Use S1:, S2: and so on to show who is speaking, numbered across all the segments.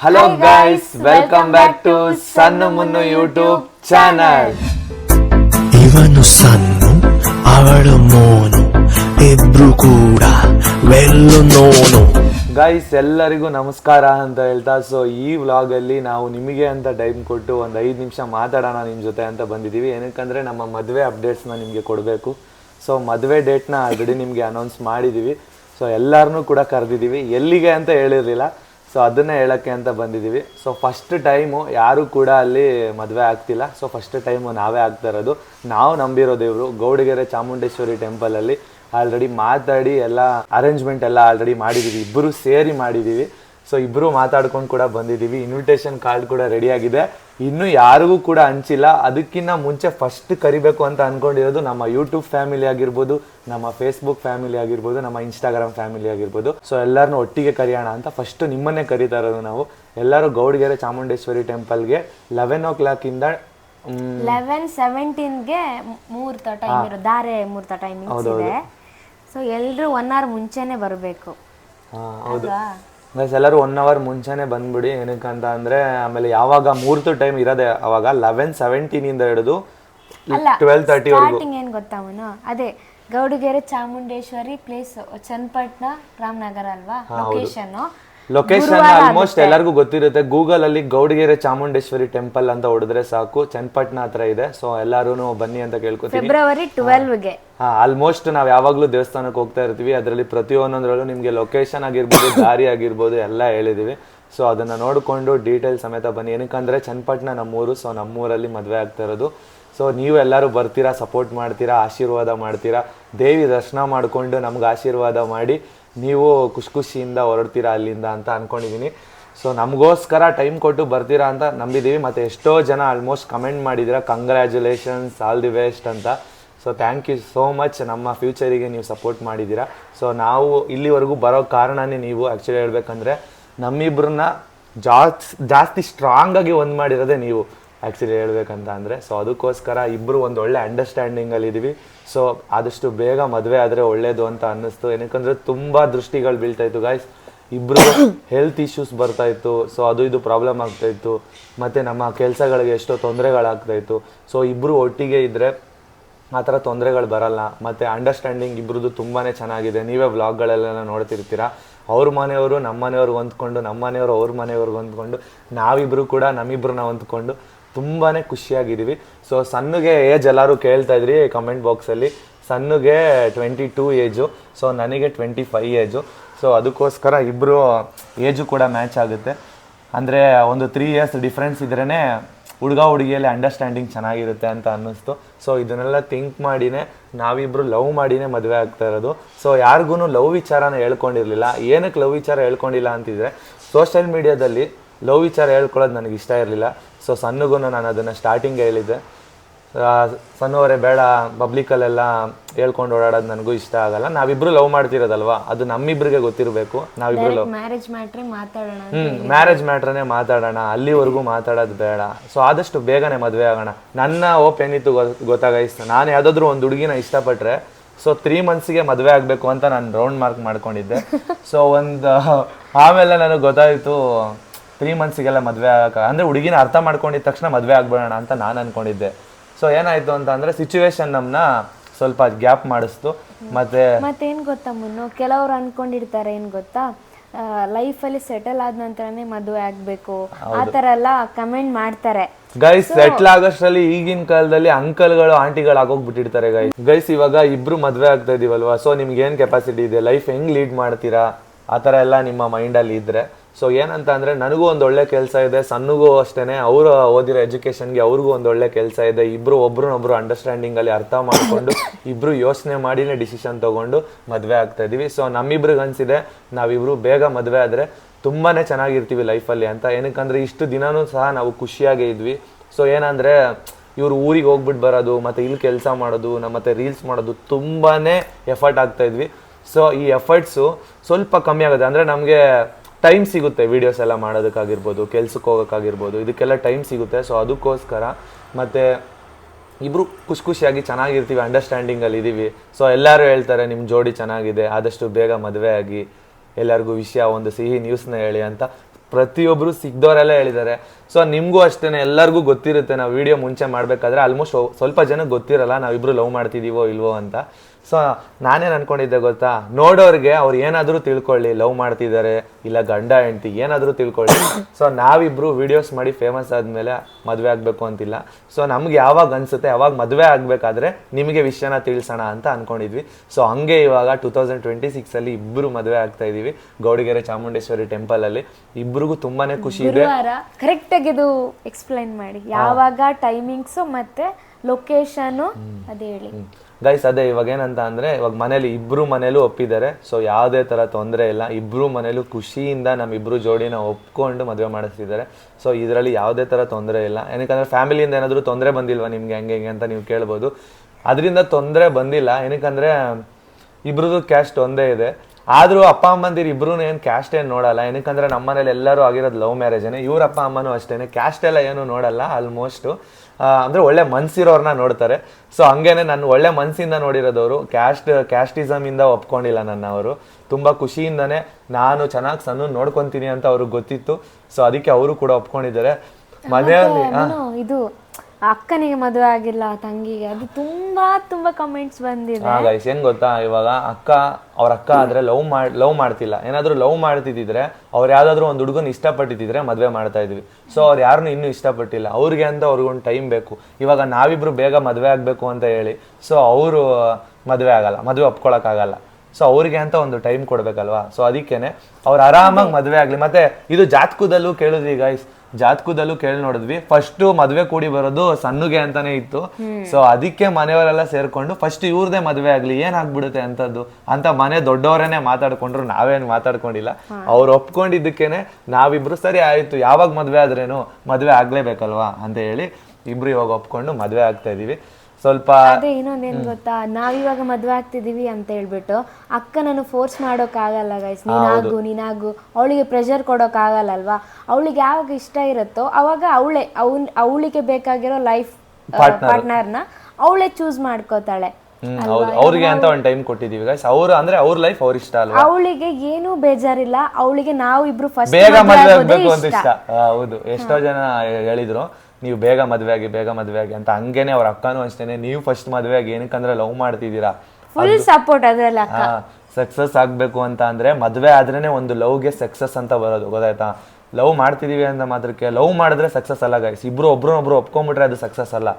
S1: Hello guys welcome back to Sanna Munnu YouTube channel
S2: ಇವನು ಸಣ್ಣ ಅವಳು ಮೋನು ಇಬ್ರು ಕೂಡ ವೆಲ್ಲು ನೋನು.
S1: ಗೈಸ್ ಎಲ್ಲರಿಗೂ ನಮಸ್ಕಾರ ಅಂತ ಹೇಳ್ತಾ ಸೊ ಈ ವ್ಲಾಗ್ ಅಲ್ಲಿ ನಾವು ನಿಮಗೆ ಅಂತ ಟೈಮ್ ಕೊಟ್ಟು ಒಂದು ಐದು ನಿಮಿಷ ಮಾತಾಡೋಣ ನಿಮ್ಮ ಜೊತೆ ಅಂತ ಬಂದಿದ್ದೀವಿ. ಏನಕ್ಕಂದ್ರೆ ನಮ್ಮ ಮದುವೆ ಅಪ್ಡೇಟ್ಸ್ನ ನಿಮಗೆ ಕೊಡಬೇಕು. ಸೊ ಮದುವೆ ಡೇಟ್ನ ಆಲ್ರೆಡಿ ನಿಮಗೆ ಅನೌನ್ಸ್ ಮಾಡಿದ್ದೀವಿ. ಸೊ ಎಲ್ಲರನ್ನೂ ಕೂಡ ಕರೆದಿದ್ದೀವಿ. ಎಲ್ಲಿಗೆ ಅಂತ ಹೇಳಿರಲಿಲ್ಲ. ಸೊ ಅದನ್ನೇ ಹೇಳಕ್ಕೆ ಅಂತ ಬಂದಿದ್ದೀವಿ. ಸೊ ಫಸ್ಟ್ ಟೈಮು ಯಾರು ಕೂಡ ಅಲ್ಲಿ ಮದುವೆ ಆಗ್ತಿಲ್ಲ. ಸೊ ಫಸ್ಟ್ ಟೈಮು ನಾವೇ ಆಗ್ತಾ ಇರೋದು. ನಾವು ನಂಬಿರೋ ದೇವರು ಗೌಡಗೆರೆ ಚಾಮುಂಡೇಶ್ವರಿ ಟೆಂಪಲಲ್ಲಿ ಆಲ್ರೆಡಿ ಮಾತಾಡಿ ಎಲ್ಲ ಅರೇಂಜ್ಮೆಂಟ್ ಎಲ್ಲ ಆಲ್ರೆಡಿ ಮಾಡಿದ್ದೀವಿ. ಇಬ್ಬರು ಸೇರಿ ಮಾಡಿದ್ದೀವಿ. ಸೊ ಇಬ್ಬರು ಮಾತಾಡ್ಕೊಂಡು ಕೂಡ ಬಂದಿದ್ದೀವಿ. ಇನ್ವಿಟೇಷನ್ ಕಾರ್ಡ್ ಕೂಡ ರೆಡಿಯಾಗಿದೆ ಇನ್ನು ಯಾರಿಗೂ ಕೂಡ ಹಂಚಿಲ್ಲ ಅದಕ್ಕಿಂತ ಮುಂಚೆ ಫಸ್ಟ್ ಕರಿಬೇಕು ಅಂತ ಅನ್ಕೊಂಡಿರೋದು ನಮ್ಮ ಯೂಟ್ಯೂಬ್ ಫ್ಯಾಮಿಲಿ ಆಗಿರ್ಬೋದು ನಮ್ಮ ಫೇಸ್ಬುಕ್ ಫ್ಯಾಮಿಲಿ ಆಗಿರ್ಬೋದು ನಮ್ಮ ಇನ್ಸ್ಟಾಗ್ರಾಮ್ ಫ್ಯಾಮಿಲಿ ಆಗಿರ್ಬೋದು. ಸೊ ಎಲ್ಲರನ್ನೂ ಒಟ್ಟಿಗೆ ಕರೆಯೋಣ ಅಂತ ಫಸ್ಟ್ ನಿಮ್ಮನ್ನೇ ಕರೀತಾ ಇರೋದು ನಾವು. ಎಲ್ಲರೂ ಗೌಡಗೆರೆ ಚಾಮುಂಡೇಶ್ವರಿ ಟೆಂಪಲ್ಗೆ ಲೆವೆನ್ ಓ ಕ್ಲಾಕಿಂದ
S3: ಲೆವೆನ್ ಸೆವೆಂಟೀನ್ಗೆ ಮುಹೂರ್ತ ಟೈಮ್ ಇರೋ ಧಾರೆ ಮುಹೂರ್ತ ಟೈಮಿಂಗ್ಸ್ ಇದೆ. ಸೊ ಎಲ್ಲರೂ ಒನ್ ಅವರ್ ಮುಂಚೆನೆ ಬರಬೇಕು.
S1: ಹೌದು. ಗೈಸ್ ಎಲ್ಲರೂ ಒನ್ ಅವರ್ ಮುಂಚೆನೆ ಬಂದ್ಬಿಡಿ ಏನಕ್ಕಂತ ಅಂದ್ರೆ ಆಮೇಲೆ ಯಾವಾಗ ಮೂರ್ತು ಟೈಮ್ ಇರೋದೆ ಅವಾಗ ಲೆವೆನ್ ಸೆವೆಂಟೀನಿಂದ ಹಿಡಿದು ಟ್ವೆಲ್ ತರ್ಟಿವರೆಗೂ
S3: ಸ್ಟಾರ್ಟಿಂಗ್ ಏನ್ ಗೊತ್ತಾ ಅವನು? ಅದೇ ಗೌಡಗೆರೆ ಚಾಮುಂಡೇಶ್ವರಿ ಪ್ಲೇಸ್ ಚನ್ನಪಟ್ಟಣ ರಾಮನಗರ ಅಲ್ವಾ? ಲೊಕೇಶನ್
S1: ಲೊಕೇಶನ್ ಆಲ್ಮೋಸ್ಟ್ ಎಲ್ಲರಿಗೂ ಗೊತ್ತಿರುತ್ತೆ. ಗೂಗಲ್ ಅಲ್ಲಿ ಗೌಡಗೆರೆ ಚಾಮುಂಡೇಶ್ವರಿ ಟೆಂಪಲ್ ಅಂತ ಹೊಡೆದ್ರೆ ಸಾಕು. ಚನ್ನಪಟ್ಟಣ ಹತ್ರ ಇದೆ. ಸೊ ಎಲ್ಲಾರು ಬನ್ನಿ ಅಂತ ಕೇಳ್ಕೊತೀವಿ
S3: ಫೆಬ್ರವರಿ ಟ್ವೆಲ್ವ್ಗೆ
S1: ಹಾ ಆಲ್ಮೋಸ್ಟ್ ನಾವು ಯಾವಾಗಲೂ ದೇವಸ್ಥಾನಕ್ಕೆ ಹೋಗ್ತಾ ಇರ್ತೀವಿ. ಅದರಲ್ಲಿ ಪ್ರತಿಯೊಂದರಲ್ಲೂ ನಿಮಗೆ ಲೊಕೇಶನ್ ಆಗಿರ್ಬೋದು ದಾರಿ ಆಗಿರ್ಬೋದು ಎಲ್ಲ ಹೇಳಿದೀವಿ. ಸೊ ಅದನ್ನ ನೋಡಿಕೊಂಡು ಡೀಟೇಲ್ ಸಮೇತ ಬನ್ನಿ. ಏನಕ್ಕಂದ್ರೆ ಚನ್ನಪಟ್ಟಣ ನಮ್ಮೂರು. ಸೊ ನಮ್ಮೂರಲ್ಲಿ ಮದುವೆ ಆಗ್ತಾ ಇರೋದು. ಸೊ ನೀವು ಎಲ್ಲರೂ ಬರ್ತೀರಾ ಸಪೋರ್ಟ್ ಮಾಡ್ತೀರಾ ಆಶೀರ್ವಾದ ಮಾಡ್ತೀರಾ ದೇವಿ ದರ್ಶನ ಮಾಡಿಕೊಂಡು ನಮ್ಗೆ ಆಶೀರ್ವಾದ ಮಾಡಿ ನೀವು ಖುಷಿ ಖುಷಿಯಿಂದ ಹೊರಡ್ತೀರಾ ಅಲ್ಲಿಂದ ಅಂತ ಅನ್ಕೊಂಡಿದ್ದೀನಿ ಸೊ ನಮಗೋಸ್ಕರ ಟೈಮ್ ಕೊಟ್ಟು ಬರ್ತೀರಾ ಅಂತ ನಂಬಿದ್ದೀವಿ ಮತ್ತು ಎಷ್ಟೋ ಜನ ಆಲ್ಮೋಸ್ಟ್ ಕಮೆಂಟ್ ಮಾಡಿದ್ದೀರಾ ಕಂಗ್ರ್ಯಾಚುಲೇಷನ್ಸ್ ಆಲ್ ದಿ ಬೆಸ್ಟ್ ಅಂತ. So thank you so much ನಮ್ಮ ಫ್ಯೂಚರಿಗೆ ನೀವು ಸಪೋರ್ಟ್ ಮಾಡಿದ್ದೀರಾ ಸೊ ನಾವು ಇಲ್ಲಿವರೆಗೂ ಬರೋ ಕಾರಣನೇ ನೀವು ಆ್ಯಕ್ಚುಲಿ ಹೇಳ್ಬೇಕಂದ್ರೆ, ನಮ್ಮಿಬ್ರನ್ನ ಜಾಸ್ತಿ ಜಾಸ್ತಿ ಸ್ಟ್ರಾಂಗಾಗಿ ಒಂದು ಮಾಡಿರೋದೇ ನೀವು. ಆ್ಯಕ್ಚುಲಿ ಹೇಳ್ಬೇಕಂತ ಅಂದರೆ ಸೊ ಅದಕ್ಕೋಸ್ಕರ ಇಬ್ಬರು ಒಂದು ಒಳ್ಳೆ ಅಂಡರ್ಸ್ಟ್ಯಾಂಡಿಂಗಲ್ಲಿ ಇದ್ದೀವಿ ಸೊ ಆದಷ್ಟು ಬೇಗ ಮದುವೆ ಆದರೆ ಒಳ್ಳೇದು ಅಂತ ಅನ್ನಿಸ್ತು. ಏನಕ್ಕಂದ್ರೆ ತುಂಬ ದೃಷ್ಟಿಗಳು ಬೀಳ್ತಾಯಿತ್ತು ಗಾಯ್ಸ್ ಇಬ್ರು ಹೆಲ್ತ್ ಇಶ್ಯೂಸ್ ಬರ್ತಾಯಿತ್ತು ಸೊ ಅದು ಇದು ಪ್ರಾಬ್ಲಮ್ ಆಗ್ತಾಯಿತ್ತು ಮತ್ತು ನಮ್ಮ ಕೆಲಸಗಳಿಗೆ ಎಷ್ಟೋ ತೊಂದರೆಗಳಾಗ್ತಾಯಿತ್ತು ಸೊ ಇಬ್ರು ಒಟ್ಟಿಗೆ ಇದ್ದರೆ ಆ ಥರ ತೊಂದರೆಗಳು ಬರಲ್ಲ. ಮತ್ತು ಅಂಡರ್ಸ್ಟ್ಯಾಂಡಿಂಗ್ ಇಬ್ಬರದ್ದು ತುಂಬಾ ಚೆನ್ನಾಗಿದೆ. ನೀವೇ ವ್ಲಾಗ್ಗಳೆಲ್ಲ ನೋಡ್ತಿರ್ತೀರ? ಅವ್ರ ಮನೆಯವರು ನಮ್ಮ ಮನೆಯವ್ರಿಗೆ ಹೊಂದ್ಕೊಂಡು ನಮ್ಮ ಮನೆಯವರು ಅವ್ರ ಮನೆಯವ್ರಿಗೆ ಹೊಂದ್ಕೊಂಡು ನಾವಿಬ್ಬರು ಕೂಡ ನಮ್ಮಿಬ್ರನ್ನ ಹೊಂದ್ಕೊಂಡು ತುಂಬಾನೇ ಖುಷಿಯಾಗಿದ್ದೀವಿ ಸೊ ಸಣ್ಣಗೆ ಏಜ್ ಎಲ್ಲರೂ ಕೇಳ್ತಾ ಇದ್ರಿ ಕಮೆಂಟ್ ಬಾಕ್ಸಲ್ಲಿ ಸಣ್ಣಗೆ ಟ್ವೆಂಟಿ ಟೂ ಏಜು ಸೊ ನನಗೆ ಟ್ವೆಂಟಿ ಫೈವ್ ಏಜು ಸೊ ಅದಕ್ಕೋಸ್ಕರ ಇಬ್ಬರು ಏಜು ಕೂಡ ಮ್ಯಾಚ್ ಆಗುತ್ತೆ. ಅಂದರೆ ಒಂದು ತ್ರೀ ಇಯರ್ಸ್ ಡಿಫ್ರೆನ್ಸ್ ಇದ್ರೇ ಹುಡುಗ ಹುಡುಗಿಯಲ್ಲಿ ಅಂಡರ್ಸ್ಟ್ಯಾಂಡಿಂಗ್ ಚೆನ್ನಾಗಿರುತ್ತೆ ಅಂತ ಅನ್ನಿಸ್ತು. ಸೊ ಇದನ್ನೆಲ್ಲ ಥಿಂಕ್ ಮಾಡಿನೇ ನಾವಿಬ್ಬರು ಲವ್ ಮಾಡಿನೇ ಮದುವೆ ಆಗ್ತಾ ಇರೋದು. ಸೊ ಯಾರಿಗೂ ಲವ್ ವಿಚಾರನ ಹೇಳ್ಕೊಂಡಿರಲಿಲ್ಲ. ಏನಕ್ಕೆ ಲವ್ ವಿಚಾರ ಹೇಳ್ಕೊಂಡಿಲ್ಲ ಅಂತಿದ್ರೆ ಸೋಷಿಯಲ್ ಮೀಡಿಯಾದಲ್ಲಿ ಲವ್ ವಿಚಾರ ಹೇಳ್ಕೊಳ್ಳೋದು ನನಗೆ ಇಷ್ಟ ಇರಲಿಲ್ಲ. ಸೊ ಸಣ್ಣಗೂ ನಾನು ಅದನ್ನು ಸ್ಟಾರ್ಟಿಂಗ್ ಹೇಳಿದ್ದೆ. ಸಣ್ಣವರೇ ಬೇಡ ಪಬ್ಲಿಕಲ್ಲೆಲ್ಲ ಹೇಳ್ಕೊಂಡು ಓಡಾಡೋದು ನನಗೂ ಇಷ್ಟ ಆಗಲ್ಲ. ನಾವಿಬ್ರು ಲವ್ ಮಾಡ್ತಿರೋದಲ್ವಾ? ಅದು ನಮ್ಮಿಬ್ರಿಗೆ ಗೊತ್ತಿರಬೇಕು. ನಾವಿಬ್ರು ಲವ್
S3: ಮ್ಯಾರೇಜ್ ಮ್ಯಾಟ್ರೆ ಮಾತಾಡೋಣ
S1: ಹ್ಞೂ ಮ್ಯಾರೇಜ್ ಮ್ಯಾಟ್ರನೇ ಮಾತಾಡೋಣ. ಅಲ್ಲಿವರೆಗೂ ಮಾತಾಡೋದು ಬೇಡ. ಸೊ ಆದಷ್ಟು ಬೇಗನೆ ಮದುವೆ ಆಗೋಣ. ನನ್ನ ಓಪ್ ಏನಿತ್ತು ಗೊತ್ತಾಗೈಸ್ ನಾನು ಯಾವುದಾದ್ರೂ ಒಂದು ಹುಡುಗಿನ ಇಷ್ಟಪಟ್ಟರೆ ಸೊ ತ್ರೀ ಮಂತ್ಸ್ಗೆ ಮದುವೆ ಆಗಬೇಕು ಅಂತ ನಾನು ರೌಂಡ್ ಮಾರ್ಕ್ ಮಾಡ್ಕೊಂಡಿದ್ದೆ. ಸೊ ಒಂದು ಆಮೇಲೆ ನನಗೆ ಗೊತ್ತಾಯಿತು ತ್ರೀ ಮಂತ್ಸಿಗೆಲ್ಲ ಮದುವೆ ಆಗಕ್ಕೆ ಅಂದರೆ ಹುಡುಗಿನ ಅರ್ಥ ಮಾಡ್ಕೊಂಡಿದ್ದ ತಕ್ಷಣ ಮದುವೆ ಆಗ್ಬಿಡೋಣ ಅಂತ ನಾನು ಅನ್ಕೊಂಡಿದ್ದೆ. ಸೊ ಏನಾಯ್ತು ಅಂತ ಅಂದರೆ ಸಿಚುವೇಶನ್ ನಮ್ಮನ್ನ ಸ್ವಲ್ಪ ಗ್ಯಾಪ್ ಮಾಡಿಸ್ತು. ಮತ್ತೆ
S3: ಮತ್ತೇನು ಗೊತ್ತಾ ಮುನ್ನು? ಕೆಲವ್ರು ಅನ್ಕೊಂಡಿರ್ತಾರೆ ಏನು ಗೊತ್ತಾ? ಲೈಫಲ್ಲಿ ಸೆಟಲ್ ಆದ ನಂತರನೇ ಮದುವೆ ಆಗಬೇಕು. ಆ ಥರ ಎಲ್ಲ ಕಮೆಂಟ್ ಮಾಡ್ತಾರೆ.
S1: ಗೈಸ್ ಸೆಟ್ಲ್ ಆಗೋಷ್ಟರಲ್ಲಿ ಈಗಿನ ಕಾಲದಲ್ಲಿ ಅಂಕಲ್ಗಳು ಆಂಟಿಗಳು ಆಗೋಗ್ಬಿಟ್ಟಿರ್ತಾರೆ ಗೈಸ್ ಗೈಸ್ ಇವಾಗ ಇಬ್ರು ಮದುವೆ ಆಗ್ತಾ ಇದೀವಲ್ವಾ? ಸೊ ನಿಮ್ಗೆ ಏನ್ ಕೆಪಾಸಿಟಿ ಇದೆ? ಲೈಫ್ ಹೆಂಗ್ ಲೀಡ್ ಮಾಡ್ತೀರಾ? ಆ ಥರ ಎಲ್ಲ ನಿಮ್ಮ ಮೈಂಡಲ್ಲಿ ಇದ್ರೆ. ಸೊ ಏನಂತ ಅಂದ್ರೆ ನನಗೂ ಒಂದು ಒಳ್ಳೆ ಕೆಲಸ ಇದೆ ಸಣ್ಣಗೂ ಅಷ್ಟೇನೆ. ಅವರು ಓದಿರೋ ಎಜುಕೇಷನ್ಗೆ ಅವ್ರಿಗೂ ಒಂದು ಒಳ್ಳೆ ಕೆಲಸ ಇದೆ. ಇಬ್ಬರು ಒಬ್ರನ್ನೊಬ್ರು ಅಂಡರ್ಸ್ಟ್ಯಾಂಡಿಂಗ್ ಅಲ್ಲಿ ಅರ್ಥ ಮಾಡಿಕೊಂಡು ಇಬ್ಬರು ಯೋಚನೆ ಮಾಡಿನೇ ಡಿಸಿಷನ್ ತಗೊಂಡು ಮದುವೆ ಆಗ್ತಾ ಇದೀವಿ. ಸೊ ನಮ್ಮಿಬ್ರಿಗೆ ಅನ್ಸಿದೆ, ನಾವಿಬ್ರು ಬೇಗ ಮದುವೆ ಆದ್ರೆ ತುಂಬಾನೇ ಚೆನ್ನಾಗಿರ್ತೀವಿ ಲೈಫಲ್ಲಿ ಅಂತ. ಏನಕ್ಕಂದ್ರೆ ಇಷ್ಟು ದಿನಾನೂ ಸಹ ನಾವು ಖುಷಿಯಾಗೇ ಇದ್ವಿ. ಸೊ ಏನಂದ್ರೆ ಇವರು ಊರಿಗೆ ಹೋಗ್ಬಿಟ್ಟು ಬರೋದು, ಮತ್ತೆ ಇಲ್ಲಿ ಕೆಲಸ ಮಾಡೋದು ನಮ್ಮ ಮತ್ತೆ ರೀಲ್ಸ್ ಮಾಡೋದು ತುಂಬಾನೇ ಎಫರ್ಟ್ ಆಗ್ತಾ ಇದ್ವಿ. ಸೊ ಈ ಎಫರ್ಟ್ಸು ಸ್ವಲ್ಪ ಕಮ್ಮಿ ಆಗುತ್ತೆ. ಅಂದರೆ ನಮಗೆ ಟೈಮ್ ಸಿಗುತ್ತೆ ವೀಡಿಯೋಸ್ ಎಲ್ಲ ಮಾಡೋದಕ್ಕಾಗಿರ್ಬೋದು, ಕೆಲ್ಸಕ್ಕೆ ಹೋಗೋಕ್ಕಾಗಿರ್ಬೋದು, ಇದಕ್ಕೆಲ್ಲ ಟೈಮ್ ಸಿಗುತ್ತೆ. ಸೊ ಅದಕ್ಕೋಸ್ಕರ ಮತ್ತು ಇಬ್ಬರು ಖುಷಿ ಖುಷಿಯಾಗಿ ಚೆನ್ನಾಗಿರ್ತೀವಿ ಅಂಡರ್ಸ್ಟ್ಯಾಂಡಿಂಗಲ್ಲಿ ಇದ್ದೀವಿ ಸೊ ಎಲ್ಲರೂ ಹೇಳ್ತಾರೆ ನಿಮ್ಮ ಜೋಡಿ ಚೆನ್ನಾಗಿದೆ, ಆದಷ್ಟು ಬೇಗ ಮದುವೆ ಆಗಿ, ಎಲ್ಲರಿಗೂ ವಿಷಯ, ಒಂದು ಸಿಹಿ ನ್ಯೂಸ್ನ ಹೇಳಿ ಅಂತ ಪ್ರತಿಯೊಬ್ಬರು ಸಿಗ್ದವರೆಲ್ಲ ಹೇಳಿದ್ದಾರೆ. ಸೊ ನಿಮಗೂ ಅಷ್ಟೇ ಎಲ್ಲರಿಗೂ ಗೊತ್ತಿರುತ್ತೆ, ನಾವು ವಿಡಿಯೋ ಮುಂಚೆ ಮಾಡಬೇಕಾದ್ರೆ ಆಲ್ಮೋಸ್ಟ್ ಸ್ವಲ್ಪ ಜನ ಗೊತ್ತಿರಲ್ಲ ನಾವಿಬ್ಬರು ಲವ್ ಮಾಡ್ತಿದ್ದೀವೋ ಇಲ್ವೋ ಅಂತ. ಸೊ ನಾನೇನು ಅನ್ಕೊಂಡಿದ್ದೆ ಗೊತ್ತಾ? ನೋಡೋರಿಗೆ ಅವ್ರು ಏನಾದರೂ ತಿಳ್ಕೊಳ್ಳಿ ಲವ್ ಮಾಡ್ತಿದ್ದಾರೆ ಇಲ್ಲ ಗಂಡ ಹೆಂಡ್ತಿ ಏನಾದರೂ ತಿಳ್ಕೊಳ್ಳಿ. ಸೊ ನಾವಿಬ್ರು ವಿಡಿಯೋಸ್ ಮಾಡಿ ಫೇಮಸ್ ಆದಮೇಲೆ ಮದುವೆ ಆಗಬೇಕು ಅಂತಿಲ್ಲ. ಸೊ ನಮ್ಗೆ ಯಾವಾಗ ಅನ್ಸುತ್ತೆ ಯಾವಾಗ ಮದುವೆ ಆಗಬೇಕಾದ್ರೆ ನಿಮಗೆ ವಿಷಯನ ತಿಳಿಸೋಣ ಅಂತ ಅನ್ಕೊಂಡಿದ್ವಿ. ಸೊ ಹಂಗೆ ಇವಾಗ ಟೂ ತೌಸಂಡ್ ಟ್ವೆಂಟಿ ಸಿಕ್ಸಲ್ಲಿ ಇಬ್ಬರು ಮದುವೆ ಆಗ್ತಾ ಇದ್ದೀವಿ ಗೌಡಿಗೆರೆ ಚಾಮುಂಡೇಶ್ವರಿ ಟೆಂಪಲಲ್ಲಿ ಇಬ್ರಿಗೂ ತುಂಬಾನೇ ಖುಷಿ ಇದೆ.
S3: ಕರೆಕ್ಟಾಗಿ ಇದು ಎಕ್ಸ್ಪ್ಲೈನ್ ಮಾಡಿ. ಯಾವಾಗ ಟೈಮಿಂಗ್ಸು ಮತ್ತೆ ಲೊಕೇಶನು ಅದೇ ಹೇಳಿ.
S1: ಗೈಸ್ ಅದೇ ಇವಾಗ ಏನಂತ ಅಂದರೆ ಇವಾಗ ಮನೇಲಿ ಇಬ್ಬರು ಮನೇಲೂ ಒಪ್ಪಿದ್ದಾರೆ. ಸೊ ಯಾವುದೇ ತರ ತೊಂದರೆ ಇಲ್ಲ. ಇಬ್ರು ಮನೇಲೂ ಖುಷಿಯಿಂದ ನಮ್ಮಿಬ್ಬರು ಜೋಡಿನ ಒಪ್ಕೊಂಡು ಮದುವೆ ಮಾಡಿಸ್ತಿದ್ದಾರೆ. ಸೊ ಇದರಲ್ಲಿ ಯಾವುದೇ ತರ ತೊಂದರೆ ಇಲ್ಲ. ಏನಕ್ಕಂದ್ರೆ ಫ್ಯಾಮಿಲಿಯಿಂದ ಏನಾದರೂ ತೊಂದರೆ ಬಂದಿಲ್ವಾ ನಿಮಗೆ, ಹೆಂಗೆ ಹೆಂಗೆ ಅಂತ ನೀವು ಕೇಳ್ಬೋದು. ಅದರಿಂದ ತೊಂದರೆ ಬಂದಿಲ್ಲ. ಏನಕ್ಕಂದ್ರೆ ಇಬ್ರದ್ದು ಕ್ಯಾಸ್ಟ್ ಒಂದೇ ಇದೆ. ಆದ್ರೂ ಅಪ್ಪ ಅಮ್ಮಂದಿರು ಇಬ್ರು ಏನು ಕ್ಯಾಸ್ಟ್ ಏನು ನೋಡಲ್ಲ. ಏನಕ್ಕಂದ್ರೆ ನಮ್ಮ ಮನೇಲಿ ಎಲ್ಲರೂ ಆಗಿರೋದು ಲವ್ ಮ್ಯಾರೇಜೇನೆ ಇವ್ರ ಅಪ್ಪ ಅಮ್ಮನೂ ಅಷ್ಟೇನೆ. ಕ್ಯಾಸ್ಟ್ ಎಲ್ಲ ಏನು ನೋಡಲ್ಲ ಆಲ್ಮೋಸ್ಟ್ ಅಂದ್ರೆ ಒಳ್ಳೆ ಮನ್ಸಿರೋರ್ನ ನೋಡ್ತಾರೆ. ಸೊ ಹಂಗೇನೆ ನಾನು ಒಳ್ಳೆ ಮನ್ಸಿಂದ ನೋಡಿರೋದವರು ಕ್ಯಾಸ್ಟ್ ಕ್ಯಾಸ್ಟಿಸಮ್ ಇಂದ ಒಪ್ಕೊಂಡಿಲ್ಲ ನನ್ನ ಅವರು. ತುಂಬಾ ಖುಷಿಯಿಂದನೇ ನಾನು ಚೆನ್ನಾಗಿ ಸಣ್ಣ ನೋಡ್ಕೊಂತೀನಿ ಅಂತ ಅವ್ರಿಗೆ ಗೊತ್ತಿತ್ತು. ಸೊ ಅದಕ್ಕೆ ಅವರು ಕೂಡ ಒಪ್ಕೊಂಡಿದ್ದಾರೆ. ಮನೆಯಲ್ಲಿ
S3: ಇದು ಅಕ್ಕನಿಗೆ ಮದುವೆ ಆಗಿಲ್ಲ, ತಂಗಿಗೆ. ಅದು ತುಂಬಾ ತುಂಬಾ ಕಮೆಂಟ್ಸ್ ಬಂದಿದೆ.
S1: ಏನ್ ಗೊತ್ತಾ? ಇವಾಗ ಅಕ್ಕ, ಅವ್ರ ಅಕ್ಕ ಆದ್ರೆ ಲವ್ ಮಾಡ್ ಲವ್ ಮಾಡ್ತಿಲ್ಲ. ಏನಾದ್ರೂ ಲವ್ ಮಾಡ್ತಿದ್ರೆ ಅವ್ರ ಯಾವ್ದಾದ್ರು ಒಂದು ಹುಡುಗನ ಇಷ್ಟಪಟ್ಟಿದ್ರೆ ಮದ್ವೆ ಮಾಡ್ತಾ ಇದ್ವಿ. ಸೊ ಅವ್ರ ಯಾರನ್ನು ಇನ್ನೂ ಇಷ್ಟಪಟ್ಟಿಲ್ಲ. ಅವ್ರಿಗೆ ಅಂತ ಅವ್ರಿಗೊಂದು ಟೈಮ್ ಬೇಕು. ಇವಾಗ ನಾವಿಬ್ರು ಬೇಗ ಮದ್ವೆ ಆಗ್ಬೇಕು ಅಂತ ಹೇಳಿ ಸೊ ಅವರು ಮದ್ವೆ ಆಗಲ್ಲ. ಮದ್ವೆ ಒಪ್ಕೊಳಕ್ ಸೊ ಅವ್ರಿಗೆ ಅಂತ ಒಂದು ಟೈಮ್ ಕೊಡ್ಬೇಕಲ್ವಾ? ಸೊ ಅದಕ್ಕೇನೆ ಅವ್ರು ಆರಾಮಾಗಿ ಮದ್ವೆ ಆಗ್ಲಿ. ಮತ್ತೆ ಇದು ಜಾತಕದಲ್ಲೂ ಕೇಳಿದ್ವಿ ಗೈಸ್ ಜಾತಕದಲ್ಲೂ ಕೇಳಿ ನೋಡಿದ್ವಿ. ಫಸ್ಟ್ ಮದ್ವೆ ಕೂಡಿ ಬರೋದು ಸಣ್ಣಗೆ ಅಂತಾನೆ ಇತ್ತು. ಸೊ ಅದಕ್ಕೆ ಮನೆಯವರೆಲ್ಲ ಸೇರ್ಕೊಂಡು ಫಸ್ಟ್ ಇವ್ರದೇ ಮದ್ವೆ ಆಗ್ಲಿ ಏನಾಗ್ಬಿಡುತ್ತೆ ಅಂತದ್ದು ಅಂತ ಮನೆ ದೊಡ್ಡವರೇನೆ ಮಾತಾಡ್ಕೊಂಡ್ರು. ನಾವೇನ್ ಮಾತಾಡ್ಕೊಂಡಿಲ್ಲ. ಅವ್ರು ಒಪ್ಕೊಂಡಿದ್ದಕ್ಕೇನೆ ನಾವಿಬ್ರು ಸರಿ ಆಯ್ತು ಯಾವಾಗ ಮದ್ವೆ ಆದ್ರೇನು ಮದ್ವೆ ಆಗ್ಲೇಬೇಕಲ್ವಾ? ಅಂತ ಹೇಳಿ ಇಬ್ರು ಇವಾಗ ಒಪ್ಕೊಂಡು ಮದ್ವೆ ಆಗ್ತಾ ಇದೀವಿ. ಸ್ವಲ್ಪ
S3: ಅದೇ ಇನ್ನೊಂದೇನ್ ಗೊತ್ತಾ? ನಾವಿವಾಗ ಮದ್ವೆ ಆಗ್ತಿದೀವಿ ಅಂತ ಹೇಳ್ಬಿಟ್ಟು ಅಕ್ಕ ನಾನು ಫೋರ್ಸ್ ಮಾಡೋಕ್ ಆಗಲ್ಲ ಗೈಸ್ ನೀನಾಗು ನೀನಾಗು. ಅವಳಿಗೆ ಪ್ರೆಷರ್ ಕೊಡೋಕ್ ಆಗಲ್ಲ ಅಲ್ವಾ ಅವಳಿಗೆ ಯಾವಾಗ ಇಷ್ಟ ಇರುತ್ತೋ ಅವಾಗ ಅವಳೆ ಅವನ್ ಅವಳಿಗೆ ಬೇಕಾಗಿರೋ ಲೈಫ್ ಪಾರ್ಟ್ನರ್ನ ಅವಳೇ ಚೂಸ್ ಮಾಡ್ಕೋತಾಳೆ.
S1: ಹೌದು. ಅವ್ರಿಗೆ ಅಂತ ಒಂದು ಟೈಮ್ ಕೊಟ್ಟಿದೀವಿ ಗೈಸ್ ಅವ್ರು ಅಂದ್ರೆ ಅವ್ರ ಲೈಫ್ ಅವ್ರ ಇಷ್ಟ ಅಲ್ವಾ?
S3: ಅವಳಿಗೆ ಏನು ಬೇಜಾರಿಲ್ಲ. ಅವಳಿಗೆ ನಾವು ಇಬ್ರು ಫಸ್ಟ್
S1: ಬೇಗ ಮದ್ವೆ ಆಗ್ಬೇಕು ಅಂತ ಇಷ್ಟ. ಹೌದು. ಎಷ್ಟೋ ಜನ ಹೇಳಿದ್ರು. ನೀವು ಬೇಗ ಮದುವೆ ಆಗಿ ಬೇಗ ಮದುವೆ ಆಗಿ ಅಂತ ಹಂಗೇನೆ ಅವ್ರ ಅಕ್ಕನೂ ಅಷ್ಟೇನೆ. ನೀವು ಫಸ್ಟ್ ಮದುವೆ ಆಗಿ ಏನಕ್ಕಂದ್ರೆ ಲವ್ ಮಾಡ್ತಿದ್ದೀರಾ?
S3: ಫುಲ್ ಸಪೋರ್ಟ್ ಅದ್ರಲ್ಲ
S1: ಸಕ್ಸಸ್ ಆಗ್ಬೇಕು ಅಂತ ಅಂದ್ರೆ ಮದುವೆ ಆದ್ರೇನೆ ಒಂದು ಲವ್ಗೆ ಸಕ್ಸಸ್ ಅಂತ ಬರೋದು ಗೊತ್ತಾಯ್ತಾ? ಲವ್ ಮಾಡ್ತಿದೀವಿ ಅಂತ ಮಾತ್ರಕ್ಕೆ ಲವ್ ಮಾಡಿದ್ರೆ ಸಕ್ಸಸ್ ಅಲ್ಲ ಗೈಸ್ ಇಬ್ರು ಒಬ್ರನ್ನೊಬ್ರು ಒಪ್ಕೊಂಡ್ಬಿಟ್ರೆ ಅದು ಸಕ್ಸಸ್ ಅಲ್ಲ.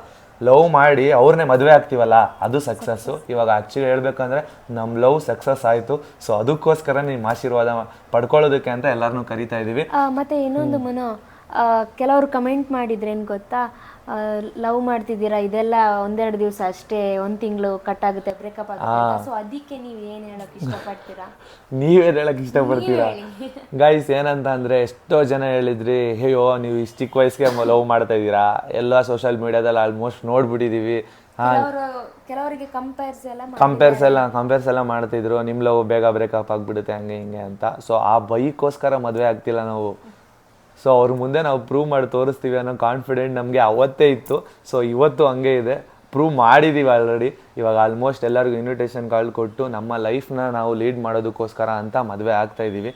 S1: ಲವ್ ಮಾಡಿ ಅವ್ರನ್ನೇ ಮದುವೆ ಆಗ್ತೀವಲ್ಲ ಅದು ಸಕ್ಸಸ್ಸು ಇವಾಗ ಆ್ಯಕ್ಚುಲಿ ಹೇಳ್ಬೇಕಂದ್ರೆ ನಮ್ಮ ಲವ್ ಸಕ್ಸಸ್ ಆಯಿತು. ಸೊ ಅದಕ್ಕೋಸ್ಕರ ನಿಮ್ಮ ಆಶೀರ್ವಾದ ಪಡ್ಕೊಳ್ಳೋದಕ್ಕೆ ಅಂತ ಎಲ್ಲರನ್ನೂ ಕರಿತಾ ಇದ್ದೀವಿ
S3: ಮತ್ತೆ ಇನ್ನೊಂದು ಮನು ಕೆಲವರು ಕಮೆಂಟ್ ಮಾಡಿದ್ರೆ ಏನ್ ಗೊತ್ತಾ? ಲವ್ ಮಾಡ್ತಿದ್ದೀರಾ? ಇದೆಲ್ಲ ಒಂದೆರಡು ದಿವಸ ಅಷ್ಟೇ ಒಂದ್ ತಿಂಗಳು ಕಟ್ ಆಗುತ್ತೆ ಬ್ರೇಕಪ್ ಆಗುತ್ತೆ ಸೊ ಅದಕ್ಕೆ ನೀವು ಏನ್ ಹೇಳಕ್ ಇಷ್ಟಪಡ್ತೀರಾ?
S1: ನೀವೇನು ಹೇಳಕ್ ಇಷ್ಟಪಡ್ತೀರಾ? ಗೈಸ್ ಏನಂತ ಅಂದ್ರೆ ಎಷ್ಟೋ ಜನ ಹೇಳಿದ್ರಿ ಹೇಯೋ ನೀವು ಇಷ್ಟು ಚಿಕ್ಕ ವಯಸ್ಸಿಗೆ ಲವ್ ಮಾಡ್ತಾ ಇದ್ದೀರಾ? ಎಲ್ಲ ಸೋಷಿಯಲ್ ಮೀಡಿಯಾದಲ್ಲಿ ಆಲ್ಮೋಸ್ಟ್ ನೋಡ್ಬಿಟ್ಟಿದೀವಿ.
S3: ಕೆಲವರು ಕೆಲವರಿಗೆ ಕಂಪೇರ್ಸ್ ಎಲ್ಲ
S1: ಕಂಪೇರ್ಸ್ ಎಲ್ಲ ಕಂಪೇರ್ಸ್ ಎಲ್ಲ ಮಾಡ್ತಿದ್ರು. ನಿಮ್ ಲವ್ ಬೇಗ ಬ್ರೇಕಪ್ ಆಗ್ಬಿಡುತ್ತೆ ಹಂಗೆ ಹಿಂಗೆ ಅಂತ. ಸೊ ಆ ಬೈಕ್ಗೋಸ್ಕರ ಮದುವೆ ಆಗ್ತಿಲ್ಲ ನಾವು. ಸೊ ಅವ್ರ ಮುಂದೆ ನಾವು ಪ್ರೂವ್ ಮಾಡಿ ತೋರಿಸ್ತೀವಿ ಅನ್ನೋ ಕಾನ್ಫಿಡೆಂಟ್ ನಮಗೆ ಅವತ್ತೇ ಇತ್ತು. ಸೊ ಇವತ್ತು ಹಂಗೆ ಇದೆ. ಪ್ರೂವ್ ಮಾಡಿದ್ದೀವಿ ಆಲ್ರೆಡಿ ಇವಾಗ ಆಲ್ಮೋಸ್ಟ್ ಎಲ್ಲರಿಗೂ ಇನ್ವಿಟೇಷನ್ ಕಾರ್ಡ್ ಕೊಟ್ಟು ನಮ್ಮ ಲೈಫ್ನ ನಾವು ಲೀಡ್ ಮಾಡೋದಕ್ಕೋಸ್ಕರ ಅಂತ ಮದುವೆ ಆಗ್ತಾ ಇದ್ದೀವಿ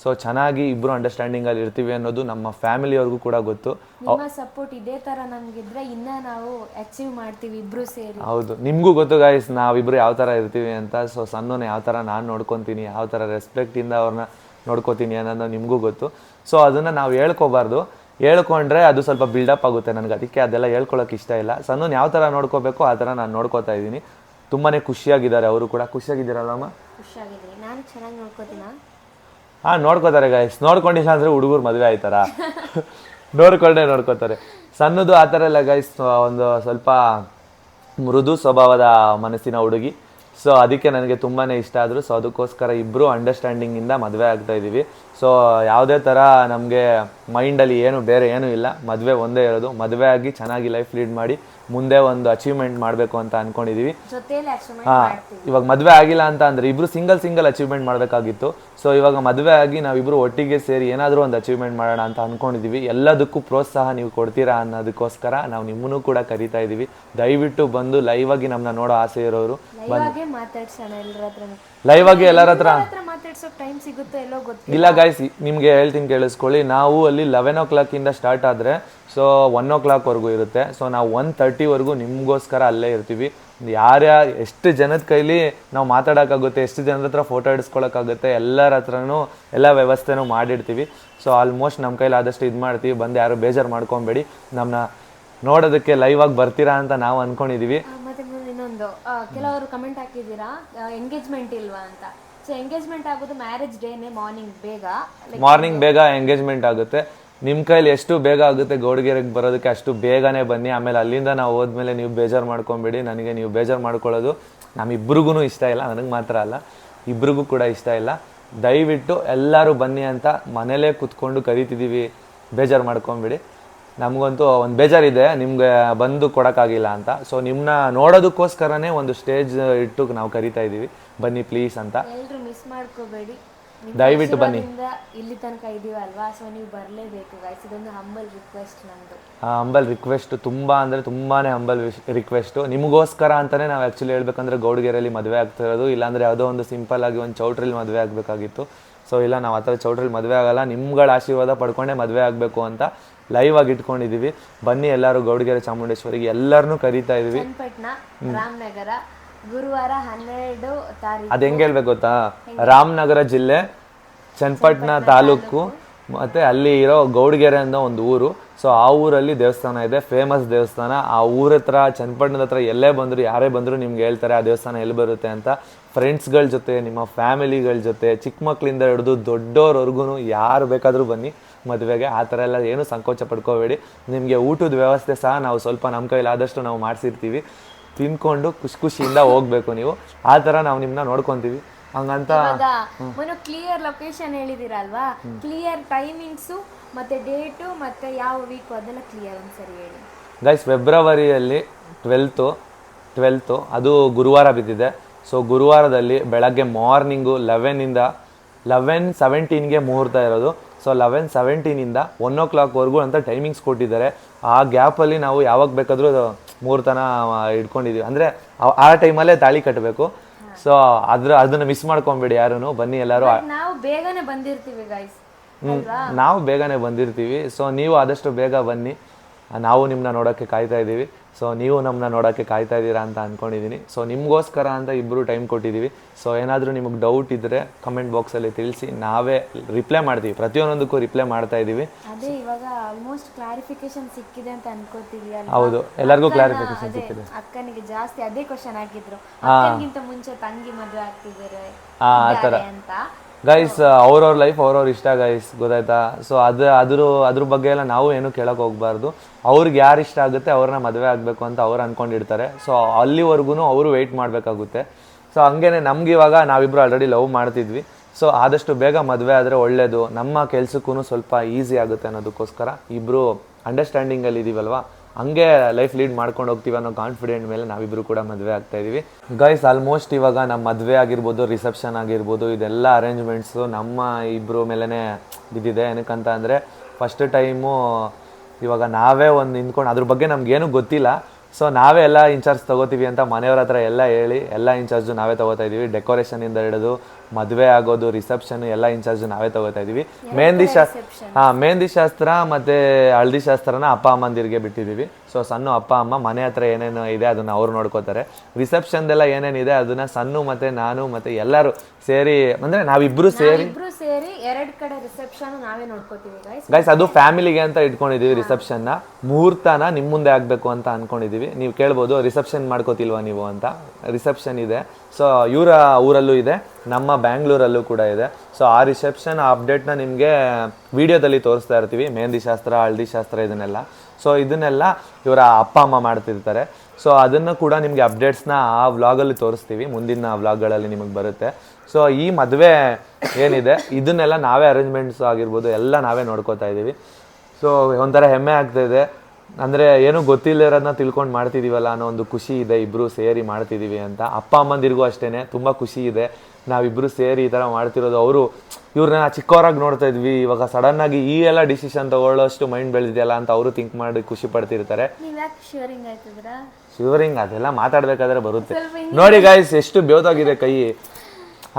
S1: ಸೊ ಚೆನ್ನಾಗಿ ಇಬ್ಬರು ಅಂಡರ್ಸ್ಟ್ಯಾಂಡಿಂಗಲ್ಲಿ ಇರ್ತೀವಿ ಅನ್ನೋದು ನಮ್ಮ ಫ್ಯಾಮಿಲಿಯವ್ರಿಗೂ ಕೂಡ ಗೊತ್ತು.
S3: ನಿಮ್ಮ ಸಪೋರ್ಟ್ ಇದೇ ತರ ನಮ್ಗಿದ್ರೆ ಇನ್ನ ನಾವು ಅಚೀವ್ ಮಾಡ್ತೀವಿ ಇಬ್ರು ಸೇರಿ.
S1: ಹೌದು. ನಿಮಗೂ ಗೊತ್ತು ಗಾಯ್ಸ್ ನಾವಿಬ್ರು ಯಾವ ಥರ ಇರ್ತೀವಿ ಅಂತ. ಸೊ ಸಣ್ಣನ ಯಾವ ಥರ ನಾನು ನೋಡ್ಕೊತೀನಿ ಯಾವ ಥರ ರೆಸ್ಪೆಕ್ಟಿಂದ ಅವ್ರನ್ನ ನೋಡ್ಕೋತೀನಿ ಅನ್ನೋದು ನಿಮಗೂ ಗೊತ್ತು. ಸೊ ಅದನ್ನು ನಾವು ಹೇಳ್ಕೋಬಾರ್ದು. ಹೇಳ್ಕೊಂಡ್ರೆ ಅದು ಸ್ವಲ್ಪ ಬಿಲ್ಡಪ್ ಆಗುತ್ತೆ ನನಗೆ. ಅದಕ್ಕೆ ಅದೆಲ್ಲ ಹೇಳ್ಕೊಳಕ್ಕೆ ಇಷ್ಟ ಇಲ್ಲ. ಸಣ್ಣನ ಯಾವ ಥರ ನೋಡ್ಕೋಬೇಕು ಆ ಥರ ನಾನು ನೋಡ್ಕೋತಾ ಇದ್ದೀನಿ. ತುಂಬಾ ಖುಷಿಯಾಗಿದ್ದಾರೆ ಅವರು ಕೂಡ. ಖುಷಿಯಾಗಿದ್ದೀರಲ್ಲ
S3: ಅಮ್ಮ? ನಾನು ಚೆನ್ನಾಗಿ ನೋಡ್ಕೋತೀನ
S1: ಹಾಂ ನೋಡ್ಕೋತಾರೆ ಗಾಯ್ಸ್ ನೋಡ್ಕೊಂಡಿಲ್ಲ ಅಂದರೆ ಹುಡುಗರು ಮದುವೆ ಆಯ್ತಾರ? ನೋಡ್ಕೊಂಡೇ ನೋಡ್ಕೋತಾರೆ. ಸಣ್ಣದು ಆ ಥರ ಎಲ್ಲ ಗೈಸ್ ಒಂದು ಸ್ವಲ್ಪ ಮೃದು ಸ್ವಭಾವದ ಮನಸ್ಸಿನ ಹುಡುಗಿ. ಸೊ ಅದಕ್ಕೆ ನನಗೆ ತುಂಬಾ ಇಷ್ಟ ಆದರು. ಸೊ ಅದಕ್ಕೋಸ್ಕರ ಇಬ್ಬರು ಅಂಡರ್ಸ್ಟ್ಯಾಂಡಿಂಗಿಂದ ಮದುವೆ ಆಗ್ತಾ ಇದ್ದೀವಿ ಸೊ ಯಾವುದೇ ಥರ ನಮಗೆ ಮೈಂಡಲ್ಲಿ ಏನು ಬೇರೆ ಏನೂ ಇಲ್ಲ. ಮದುವೆ ಒಂದೇ ಇರೋದು. ಮದುವೆ ಆಗಿ ಚೆನ್ನಾಗಿ ಲೈಫ್ ಲೀಡ್ ಮಾಡಿ ಮುಂದೆ ಒಂದು ಅಚೀವ್ಮೆಂಟ್ ಮಾಡಬೇಕು ಅಂತ ಅನ್ಕೊಂಡಿದೀವಿ. ಹಾ ಇವಾಗ ಮದುವೆ ಆಗಿಲ್ಲ ಅಂತ ಅಂದ್ರೆ ಇಬ್ರು ಸಿಂಗಲ್ ಸಿಂಗಲ್ ಅಚೀವ್ಮೆಂಟ್ ಮಾಡಬೇಕಾಗಿತ್ತು. ಸೊ ಇವಾಗ ಮದುವೆ ಆಗಿ ನಾವಿಬ್ರು ಒಟ್ಟಿಗೆ ಸೇರಿ ಏನಾದರೂ ಒಂದು ಅಚೀವ್ಮೆಂಟ್ ಮಾಡೋಣ ಅಂತ ಅನ್ಕೊಂಡಿದೀವಿ. ಎಲ್ಲದಕ್ಕೂ ಪ್ರೋತ್ಸಾಹ ನೀವು ಕೊಡ್ತೀರಾ ಅನ್ನೋದಕ್ಕೋಸ್ಕರ ನಾವು ನಿಮ್ಮನ್ನು ಕೂಡ ಕರಿತಾ ಇದೀವಿ. ದಯವಿಟ್ಟು ಬಂದು ಲೈವ್ ಆಗಿ ನಮ್ಮನ್ನ ನೋಡೋ ಆಸೆ ಇರೋರು.
S3: ಲೈವ್ ಆಗೇ ಮಾತಾಡ್ಸೋಣ
S1: ಲೈವ್ ಆಗಿ ಎಲ್ಲರ ಹತ್ರ. ಇಲ್ಲ ಗಾಯ್ಸ್ ನಿಮಗೆ ಹೇಳ್ತೀನಿ ಕೇಳಿಸ್ಕೊಳ್ಳಿ. ನಾವು ಅಲ್ಲಿ ಲೆವೆನ್ ಓ ಕ್ಲಾಕಿಂದ ಸ್ಟಾರ್ಟ್ ಆದರೆ ಸೊ ಒನ್ ಓ ಕ್ಲಾಕ್ವರೆಗೂ ಇರುತ್ತೆ. ಸೊ ನಾವು ಒನ್ ತರ್ಟಿವರೆಗೂ ನಿಮಗೋಸ್ಕರ ಅಲ್ಲೇ ಇರ್ತೀವಿ. ಯಾರ್ಯಾರು ಎಷ್ಟು ಜನದ ಕೈಲಿ ನಾವು ಮಾತಾಡೋಕ್ಕಾಗುತ್ತೆ ಎಷ್ಟು ಜನರ ಹತ್ರ ಫೋಟೋ ಹಿಡಿಸ್ಕೊಳಕ್ಕಾಗುತ್ತೆ ಎಲ್ಲರ ಹತ್ರನೂ ಎಲ್ಲ ವ್ಯವಸ್ಥೆನೂ ಮಾಡಿರ್ತೀವಿ. ಸೊ ಆಲ್ಮೋಸ್ಟ್ ನಮ್ಮ ಕೈಲಿ ಆದಷ್ಟು ಇದು ಮಾಡ್ತೀವಿ. ಬಂದು ಯಾರು ಬೇಜಾರು ಮಾಡ್ಕೊಬೇಡಿ. ನಮ್ಮನ್ನ ನೋಡೋದಕ್ಕೆ ಲೈವ್ ಆಗಿ ಬರ್ತೀರಾ ಅಂತ ನಾವು
S3: ಅಂದ್ಕೊಂಡಿದ್ದೀವಿ ಮತ್ತೆ ಇನ್ನೊಂದು ಕೆಲವರು ಕಮೆಂಟ್ ಹಾಕಿದ್ದೀರಾ? ಎಂಗೇಜ್ಮೆಂಟ್ ಇಲ್ವಾ ಅಂತ. ಸೊ ಎಂಗೇಜ್ಮೆಂಟ್ ಆಗೋದು ಮ್ಯಾರೇಜ್ ಡೇನೆ ಮಾರ್ನಿಂಗ್ ಬೇಗ
S1: ಮಾರ್ನಿಂಗ್ ಬೇಗ ಎಂಗೇಜ್ಮೆಂಟ್ ಆಗುತ್ತೆ. ನಿಮ್ಮ ಕೈಲಿ ಎಷ್ಟು ಬೇಗ ಆಗುತ್ತೆ ಗೌಡಗೆರೆಗೆ ಬರೋದಕ್ಕೆ ಅಷ್ಟು ಬೇಗನೆ ಬನ್ನಿ. ಆಮೇಲೆ ಅಲ್ಲಿಂದ ನಾವು ಹೋದ್ಮೇಲೆ ನೀವು ಬೇಜಾರು ಮಾಡ್ಕೊಂಬಿಡಿ. ನನಗೆ ನೀವು ಬೇಜಾರು ಮಾಡ್ಕೊಳ್ಳೋದು ನಮ್ಮಿಬ್ರಿಗೂ ಇಷ್ಟ ಇಲ್ಲ. ನನಗೆ ಮಾತ್ರ ಅಲ್ಲ. ಇಬ್ರಿಗೂ ಕೂಡ ಇಷ್ಟ ಇಲ್ಲ. ದಯವಿಟ್ಟು ಎಲ್ಲರೂ ಬನ್ನಿ ಅಂತ ಮನೇಲೇ ಕುತ್ಕೊಂಡು ಕರಿತಿದ್ದೀವಿ ಬೇಜಾರು ಮಾಡ್ಕೊಂಬಿಡಿ. ನಮಗಂತೂ ಒಂದು ಬೇಜಾರಿದೆ. ನಿಮಗೆ ಬಂದು ಕೊಡೋಕ್ಕಾಗಿಲ್ಲ ಅಂತ. ಸೊ ನಿಮ್ಮನ್ನ ನೋಡೋದಕ್ಕೋಸ್ಕರನೇ ಒಂದು ಸ್ಟೇಜ್ ಇಟ್ಟು ನಾವು ಕರಿತಾ ಇದ್ದೀವಿ ಬನ್ನಿ ಪ್ಲೀಸ್ ಅಂತ.
S3: ಮಿಸ್ ಮಾಡ್ಕೋಬೇಡಿ.
S1: ದಯವಿಟ್ಟು ಬನ್ನಿ.
S3: ಇಲ್ಲಿ ತನಕ ಇದೀವಲ್ವಾ? ಸೊ ನೀವು ಬರಲೇಬೇಕು ಗೈಸ್ ಇದೊಂದು ಹಂಬಲ್ ರಿಕ್ವೆಸ್ಟ್ ನಮ್ದು.
S1: ಹಂಬಲ್ ರಿಕ್ವೆಸ್ಟ್ ತುಂಬ ಅಂದರೆ ತುಂಬಾ ಹಂಬಲ್ ರಿಕ್ವೆಸ್ಟು ನಿಮಗೋಸ್ಕರ ಅಂತಲೇ ನಾವು ಆ್ಯಕ್ಚುಲಿ ಹೇಳ್ಬೇಕಂದ್ರೆ ಗೌಡ್ಗೆರೆಯಲ್ಲಿ ಮದುವೆ ಆಗ್ತಾ ಇರೋದು. ಇಲ್ಲಾಂದರೆ ಯಾವುದೋ ಒಂದು ಸಿಂಪಲ್ ಆಗಿ ಒಂದು ಚೌಟ್ರಲ್ಲಿ ಮದುವೆ ಆಗಬೇಕಾಗಿತ್ತು. ಸೊ ಇಲ್ಲ ನಾವು ಆ ಥರ ಚೌಟ್ರಲ್ಲಿ ಮದುವೆ ಆಗಲ್ಲ. ನಿಮ್ಗಳ ಆಶೀರ್ವಾದ ಪಡ್ಕೊಂಡೇ ಮದುವೆ ಆಗಬೇಕು ಅಂತ ಲೈವ್ ಆಗಿ ಇಟ್ಕೊಂಡಿದ್ದೀವಿ ಬನ್ನಿ ಎಲ್ಲರೂ ಗೌಡ್ಗೆರೆ ಚಾಮುಂಡೇಶ್ವರಿಗೆ ಎಲ್ಲರನ್ನೂ ಕರೀತಾ ಇದೀವಿ.
S3: ರಾಮನಗರ ಗುರುವಾರ ಹನ್ನೆರಡು ತಾರೀಕು.
S1: ಅದು ಹೆಂಗೆ ಹೇಳ್ಬೇಕು ಗೊತ್ತಾ? ರಾಮನಗರ ಜಿಲ್ಲೆ ಚನ್ನಪಟ್ಟಣ ತಾಲೂಕು ಮತ್ತೆ ಅಲ್ಲಿ ಇರೋ ಗೌಡ್ಗೆರೆ ಅನ್ನೋ ಒಂದು ಊರು. ಸೊ ಆ ಊರಲ್ಲಿ ದೇವಸ್ಥಾನ ಇದೆ ಫೇಮಸ್ ದೇವಸ್ಥಾನ. ಆ ಊರ ಹತ್ರ ಚನ್ನಪಟ್ಟಣದ ಹತ್ರ ಎಲ್ಲೇ ಬಂದ್ರು ಯಾರೇ ಬಂದ್ರು ನಿಮ್ಗೆ ಹೇಳ್ತಾರೆ ಆ ದೇವಸ್ಥಾನ ಎಲ್ಲಿ ಬರುತ್ತೆ ಅಂತ. ಫ್ರೆಂಡ್ಸ್ಗಳ ಜೊತೆ ನಿಮ್ಮ ಫ್ಯಾಮಿಲಿಗಳ ಜೊತೆ ಚಿಕ್ಕ ಮಕ್ಕಳಿಂದ ಹಿಡಿದು ದೊಡ್ಡವ್ರವರೆಗೂ ಯಾರು ಬೇಕಾದರೂ ಬನ್ನಿ ಮದುವೆಗೆ. ಆ ಥರ ಎಲ್ಲ ಏನು ಸಂಕೋಚ ಪಡ್ಕೋಬೇಡಿ. ನಿಮಗೆ ಊಟದ ವ್ಯವಸ್ಥೆ ಸಹ ನಾವು ಸ್ವಲ್ಪ ನಮ್ಮ ಕೈಲಾದಷ್ಟು ನಾವು ಮಾಡಿಸಿರ್ತೀವಿ. ತಿನ್ಕೊಂಡು ಖುಷಿ ಖುಷಿಯಿಂದ ಹೋಗ್ಬೇಕು ನೀವು. ಆ ಥರ ನಾವು ನಿಮ್ಮನ್ನ ನೋಡ್ಕೊಂತೀವಿ. ಹಂಗಂತ
S3: ಮೊನ್ನೆ ಕ್ಲಿಯರ್ ಲೊಕೇಶನ್ ಹೇಳಿದಿರಲ್ವಾ ಕ್ಲಿಯರ್ ಟೈಮಿಂಗ್ಸು ಮತ್ತೆ ಡೇಟು ಮತ್ತೆ ಯಾವ ವೀಕ್ ಅದೆಲ್ಲ ಕ್ಲಿಯರ್ ಒಂದ್ಸರಿ ಹೇಳಿ.
S1: ಗೈಸ್ ಫೆಬ್ರವರಿಯಲ್ಲಿ ಟ್ವೆಲ್ತು ಟ್ವೆಲ್ತು ಅದು ಗುರುವಾರ ಬಿದ್ದಿದೆ. ಸೊ ಗುರುವಾರದಲ್ಲಿ ಬೆಳಗ್ಗೆ ಮಾರ್ನಿಂಗು ಲೆವೆನಿಂದ ಲೆವೆನ್ ಸೆವೆಂಟೀನ್ಗೆ ಮುಹೂರ್ತ ಇರೋದು. ಸೊ ಲೆವೆನ್ ಸೆವೆಂಟೀನಿಂದ ಒನ್ ಓ ಕ್ಲಾಕ್ವರೆಗೂ ಅಂತ ಟೈಮಿಂಗ್ಸ್ ಕೊಟ್ಟಿದ್ದಾರೆ. ಆ ಗ್ಯಾಪಲ್ಲಿ ನಾವು ಯಾವಾಗ ಬೇಕಾದರೂ ಮುಹೂರ್ತನ ಇಟ್ಕೊಂಡಿದ್ವಿ. ಅಂದರೆ ಆ ಟೈಮಲ್ಲೇ ತಾಳಿ ಕಟ್ಟಬೇಕು ಸೊ ಅದ್ರ ಅದನ್ನ ಮಿಸ್ ಮಾಡ್ಕೊಂಬೇಡಿ ಯಾರೂ ಬನ್ನಿ ಎಲ್ಲರೂ.
S3: ನಾವು ಬೇಗನೆ ಬಂದಿರ್ತೀವಿ ಗೈಸ್
S1: ನಾವು ಬೇಗನೆ ಬಂದಿರ್ತೀವಿ. ಸೊ ನೀವು ಆದಷ್ಟು ಬೇಗ ಬನ್ನಿ. ನಾವು ನಿಮ್ಮನ್ನ ನೋಡೋಕ್ಕೆ ಕಾಯ್ತಾ ಇದ್ದೀವಿ. ಸೊ ನೀವು ನಮ್ಮನ್ನ ನೋಡೋಕ್ಕೆ ಕಾಯ್ತಾ ಇದ್ದೀರಾ ಅಂತ ಅಂದ್ಕೊಂಡಿದ್ದೀನಿ ಸೊ ನಿಮಗೋಸ್ಕರ ಅಂತ ಇಬ್ಬರು ಟೈಮ್ ಕೊಟ್ಟಿದ್ದೀವಿ ಸೊ ಏನಾದರೂ ನಿಮಗೆ ಡೌಟ್ ಇದ್ದರೆ ಕಮೆಂಟ್ ಬಾಕ್ಸಲ್ಲಿ ತಿಳಿಸಿ. ನಾವೇ ರಿಪ್ಲೈ ಮಾಡ್ತೀವಿ. ಪ್ರತಿಯೊಂದಕ್ಕೂ ರಿಪ್ಲೈ ಮಾಡ್ತಾ ಇದ್ದೀವಿ.
S3: ಅದೇ ಇವಾಗ ಆಲ್ಮೋಸ್ಟ್ ಕ್ಲಾರಿಫಿಕೇಶನ್ ಸಿಕ್ಕಿದೆ ಅಂತ ಅನ್ಕೋತೀವಿ
S1: ಹೌದು. ಎಲ್ಲರಿಗೂ ಕ್ಲಾರಿಫಿಕೇಶನ್ ಸಿಕ್ಕಿದೆ.
S3: ಅಕ್ಕನಿಗೆ ಜಾಸ್ತಿ ಅದೇ ಕ್ವಶನ್ ಹಾಕಿದ್ರು. ಮುಂಚೆ ತಂಗಿ ಮದುವೆ ಆಗ್ತಿದ್ದಾರೆ.
S1: ಆ, ಆ ಥರ.
S3: ಅಂತ.
S1: ಗೈಸ್ ಅವ್ರವ್ರ ಲೈಫ್ ಅವ್ರವ್ರ ಇಷ್ಟ ಗೈಸ್ ಗೊತ್ತಾಯ್ತಾ? ಸೊ ಅದು, ಅದ್ರ ಅದ್ರ ಬಗ್ಗೆ ಎಲ್ಲ ನಾವು ಏನು ಕೇಳಕ್ ಹೋಗ್ಬಾರ್ದು. ಅವ್ರಿಗೆ ಯಾರು ಇಷ್ಟ ಆಗುತ್ತೆ ಅವ್ರನ್ನ ಮದುವೆ ಆಗಬೇಕು ಅಂತ ಅವ್ರು ಅನ್ಕೊಂಡಿರ್ತಾರೆ. ಸೊ ಅಲ್ಲಿವರೆಗೂ ಅವರು ವೆಯ್ಟ್ ಮಾಡಬೇಕಾಗುತ್ತೆ. ಸೊ ಹಂಗೇನೆ ನಮ್ಗೆ ಇವಾಗ ನಾವಿಬ್ರು ಆಲ್ರೆಡಿ ಲವ್ ಮಾಡ್ತಿದ್ವಿ. ಸೊ ಆದಷ್ಟು ಬೇಗ ಮದುವೆ ಆದರೆ ಒಳ್ಳೇದು. ನಮ್ಮ ಕೆಲ್ಸಕ್ಕೂ ಸ್ವಲ್ಪ ಈಸಿ ಆಗುತ್ತೆ ಅನ್ನೋದಕ್ಕೋಸ್ಕರ ಇಬ್ಬರು ಅಂಡರ್ಸ್ಟ್ಯಾಂಡಿಂಗಲ್ಲಿ ಇದೀವಲ್ವಾ? ಹಂಗೆ ಲೈಫ್ ಲೀಡ್ ಮಾಡ್ಕೊಂಡು ಹೋಗ್ತೀವಿ ಅನ್ನೋ ಕಾನ್ಫಿಡೆಂಟ್ ಮೇಲೆ ನಾವಿಬ್ರು ಕೂಡ ಮದುವೆ ಆಗ್ತಾ ಇದೀವಿ. ಗೈಸ್ ಆಲ್ಮೋಸ್ಟ್ ಇವಾಗ ನಮ್ಮ ಮದುವೆ ಆಗಿರ್ಬೋದು ರಿಸೆಪ್ಷನ್ ಆಗಿರ್ಬೋದು, ಇದೆಲ್ಲ ಅರೇಂಜ್ಮೆಂಟ್ಸು ನಮ್ಮ ಇಬ್ಬರು ಮೇಲೇ ಬಿದ್ದಿದೆ. ಏನಕ್ಕಂತ ಅಂದರೆ ಫಸ್ಟ್ ಟೈಮು ಇವಾಗ ನಾವೇ ಒಂದು ನಿಂತ್ಕೊಂಡು, ಅದ್ರ ಬಗ್ಗೆ ನಮ್ಗೇನು ಗೊತ್ತಿಲ್ಲ. ಸೊ ನಾವೇ ಎಲ್ಲ ಇನ್ಚಾರ್ಜ್ ತಗೋತೀವಿ ಅಂತ ಮನೆಯವ್ರ ಹತ್ರ ಎಲ್ಲ ಹೇಳಿ ಎಲ್ಲ ಇನ್ಚಾರ್ಜು ನಾವೇ ತೊಗೋತಾ ಇದೀವಿ. ಡೆಕೋರೇಷನಿಂದ ಹಿಡಿದು ಮದುವೆ ಆಗೋದು ರಿಸೆಪ್ಷನ್ ಎಲ್ಲ ಇನ್ಚಾರ್ಜು ನಾವೇ ತಗೋತಾ ಇದೀವಿ. ಮೆಹಂದಿ ಶಾಸ್ತ್ರ ಹಾಂ ಮೆಹಂದಿ ಶಾಸ್ತ್ರ ಮತ್ತು ಹಳದಿ ಶಾಸ್ತ್ರನ ಅಪ್ಪ ಅಮ್ಮಂದಿರಿಗೆ ಬಿಟ್ಟಿದ್ದೀವಿ. ಸೊ ಸಣ್ಣ ಅಪ್ಪ ಅಮ್ಮ ಮನೆ ಹತ್ರ ಏನೇನು ಇದೆ ಅದನ್ನ ಅವ್ರು ನೋಡ್ಕೋತಾರೆ. ರಿಸೆಪ್ಷನ್ದೆಲ್ಲ ಏನೇನಿದೆ ಅದನ್ನ ಸಣ್ಣ ಮತ್ತೆ ನಾನು ಮತ್ತೆ ಎಲ್ಲರೂ ಸೇರಿ ಅಂದರೆ ನಾವಿಬ್ಬರು ಸೇರಿ
S3: ಇಬ್ರು ಸೇರಿ ಎರಡ್ ಕಡೆ ರಿಸೆಪ್ಷನ್ ನಾವೇ ನೋಡ್ಕೋತೀವಿ ಗೈಸ್
S1: ಗೈಸ್ ಅದು ಫ್ಯಾಮಿಲಿಗೆ ಅಂತ ಇಟ್ಕೊಂಡಿದೀವಿ ರಿಸೆಪ್ಷನ್ನ ಮುಹೂರ್ತನ ನಿಮ್ಮ ಮುಂದೆ ಆಗಬೇಕು ಅಂತ ಅನ್ಕೊಂಡಿದೀವಿ. ನೀವು ಕೇಳ್ಬೋದು ರಿಸೆಪ್ಷನ್ ಮಾಡ್ಕೋತಿಲ್ವಾ ನೀವು ಅಂತ. ರಿಸೆಪ್ಷನ್ ಇದೆ. ಸೊ ಇವರ ಊರಲ್ಲೂ ಇದೆ ನಮ್ಮ ಬ್ಯಾಂಗ್ಳೂರಲ್ಲೂ ಕೂಡ ಇದೆ. ಸೊ ಆ ರಿಸೆಪ್ಷನ್ ಅಪ್ಡೇಟ್ನ ನಿಮಗೆ ವಿಡಿಯೋದಲ್ಲಿ ತೋರಿಸ್ತಾ ಇರ್ತೀವಿ. ಮೆಹಂದಿ ಶಾಸ್ತ್ರ ಹಳದಿ ಶಾಸ್ತ್ರ ಇದನ್ನೆಲ್ಲ. ಸೊ ಇದನ್ನೆಲ್ಲ ಇವರ ಅಪ್ಪ, ಅಮ್ಮ ಮಾಡ್ತಿರ್ತಾರೆ. ಸೊ ಅದನ್ನು ಕೂಡ ನಿಮಗೆ ಅಪ್ಡೇಟ್ಸ್ನ ಆ ವ್ಲಾಗಲ್ಲಿ ತೋರಿಸ್ತೀವಿ. ಮುಂದಿನ ವ್ಲಾಗ್ಗಳಲ್ಲಿ ನಿಮಗೆ ಬರುತ್ತೆ. ಸೊ ಈ ಮದುವೆ ಏನಿದೆ, ಇದನ್ನೆಲ್ಲ ನಾವೇ ಅರೇಂಜ್ಮೆಂಟ್ಸ್ ಆಗಿರ್ಬೋದು, ಎಲ್ಲ ನಾವೇ ನೋಡ್ಕೋತಾ ಇದ್ದೀವಿ. ಸೊ ಒಂಥರ ಹೆಮ್ಮೆ ಆಗ್ತಾ ಇದೆ. ಅಂದರೆ ಏನೂ ಗೊತ್ತಿಲ್ಲರೋದನ್ನ ತಿಳ್ಕೊಂಡು ಮಾಡ್ತಿದ್ದೀವಲ್ಲ ಅನ್ನೋ ಒಂದು ಖುಷಿ ಇದೆ ಇಬ್ಬರು ಸೇರಿ ಮಾಡ್ತಿದ್ದೀವಿ ಅಂತ. ಅಪ್ಪ ಅಮ್ಮಂದಿರಿಗೂ ಅಷ್ಟೇ ತುಂಬ ಖುಷಿ ಇದೆ. ನಾವಿಬ್ಬರು ಸೇರಿ ಈ ಥರ ಮಾಡ್ತಿರೋದು. ಅವರು ಇವ್ರನ್ನ ಚಿಕ್ಕವರಾಗಿ ನೋಡ್ತಾ ಇದ್ವಿ. ಇವಾಗ ಆಗಿ ಈ ಎಲ್ಲ ಡಿಸಿಷನ್ ತಗೊಳ್ಳೋಷ್ಟು ಮೈಂಡ್ ಬೆಳೆದಿದೆಯಲ್ಲ ಅಂತ ಅವರು ಥಿಂಕ್ ಮಾಡಿ ಖುಷಿ ಪಡ್ತಿರ್ತಾರೆ.
S3: ಶಿವರಿಂಗ್
S1: ಅದೆಲ್ಲ ಮಾತಾಡ್ಬೇಕಾದ್ರೆ ಬರುತ್ತೆ. ನೋಡಿ ಗಾಯ್ಸ್ ಎಷ್ಟು ಬೇವ್ದಾಗಿದೆ ಕೈ.